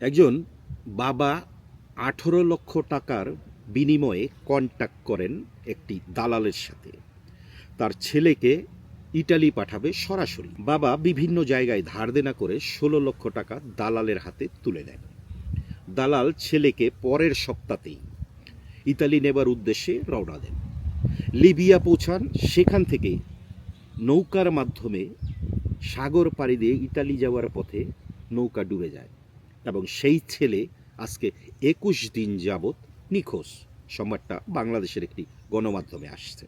একজন বাবা আঠেরো লক্ষ টাকার বিনিময়ে কন্ট্যাক্ট করেন একটি দালালের সাথে। তার ছেলেকে ইটালি পাঠাবে সরাসরি। বাবা বিভিন্ন জায়গায় ধার দেনা করে ষোলো লক্ষ টাকা দালালের হাতে তুলে দেন। দালাল ছেলেকে পরের সপ্তাহতেই ইতালি নেবার উদ্দেশ্যে রওনা দেন। লিবিয়া পৌঁছান, সেখান থেকে নৌকার মাধ্যমে সাগর পাড়ি দিয়ে ইতালি যাওয়ার পথে নৌকা ডুবে যায়। এবং সেই ছেলে আজকে একুশ দিন যাবৎ নিখোঁজ। সংবাদটা বাংলাদেশের একটি গণমাধ্যমে আসছে।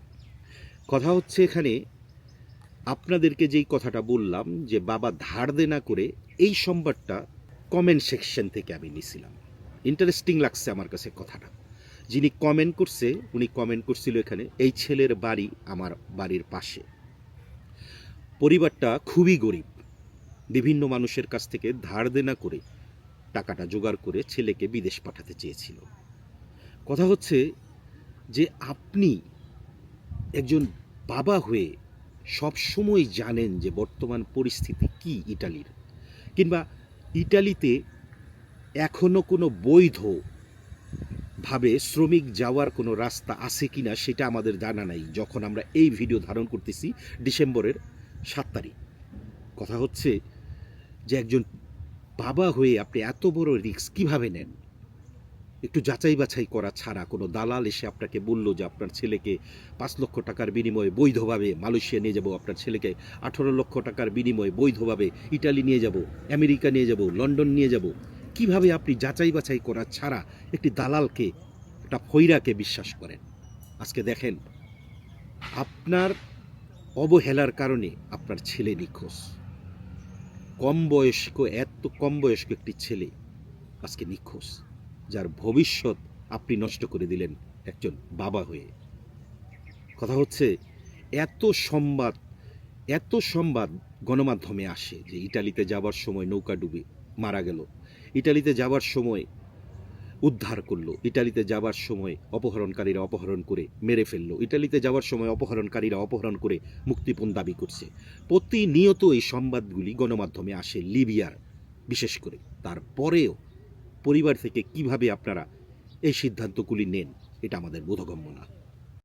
কথা হচ্ছে এখানে, আপনাদেরকে যেই কথাটা বললাম যে বাবা ধার দেনা করে এই সংবাদটা কমেন্ট সেকশন থেকে আমি নিছিলাম। ইন্টারেস্টিং লাগছে আমার কাছে কথাটা। যিনি কমেন্ট করছে, উনি কমেন্ট করছিল এখানে, এই ছেলের বাড়ি আমার বাড়ির পাশে। পরিবারটা খুবই গরিব। বিভিন্ন মানুষের কাছ থেকে ধার দেনা করে টাকাটা জোগাড় করে ছেলেকে বিদেশ পাঠাতে চেয়েছিল। কথা হচ্ছে যে আপনি একজন বাবা হয়ে সব সময় জানেন যে বর্তমান পরিস্থিতি কি ইটালির। কিংবা ইটালিতে এখনও কোনো বৈধ ভাবে শ্রমিক যাওয়ার কোনো রাস্তা আছে কিনা সেটা আমাদের জানা নাই, যখন আমরা এই ভিডিও ধারণ করতেছি ডিসেম্বরের সাত তারিখ। কথা হচ্ছে যে একজন বাবা হয়ে আপনি এত বড় রিস্ক কীভাবে নেন? একটু যাচাই বাছাই করা ছাড়া কোনো দালাল এসে আপনাকে বলল যে আপনার ছেলেকে পাঁচ লক্ষ টাকার বিনিময়ে বৈধভাবে মালয়েশিয়া নিয়ে যাব, আপনার ছেলেকে আঠারো লক্ষ টাকার বিনিময়ে বৈধভাবে ইটালি নিয়ে যাব, আমেরিকা নিয়ে যাব, লন্ডন নিয়ে যাব। কীভাবে আপনি যাচাই বাছাই করা ছাড়া একটি দালালকে, একটা ফৈরাকে বিশ্বাস করেন? আজকে দেখেন, আপনার অবহেলার কারণে আপনার ছেলে নিখোঁজ। কম বয়স্ক, এত কম বয়স্ক একটি ছেলে আজকে নিখোঁজ, যার ভবিষ্যৎ আপনি নষ্ট করে দিলেন একজন বাবা হয়ে। কথা হচ্ছে, এত সংবাদ এত সংবাদ গণমাধ্যমে আসে যে ইটালিতে যাবার সময় নৌকা ডুবে মারা গেল। ইটালিতে যাবার সময় উদ্ধার করল। ইটালিতে যাবার সময় অপহরণকারীরা অপহরণ করে মেরে ফেলল। ইটালিতে যাওয়ার সময় অপহরণকারীরা অপহরণ করে মুক্তিপণ দাবি করছে। প্রতিনিয়ত এই সংবাদগুলি গণমাধ্যমে আসে লিবিয়ার। বিশেষ করে তারপরেও পরিবার থেকে কীভাবে আপনারা এই সিদ্ধান্তগুলি নেন, এটা আমাদের বোধগম্য না।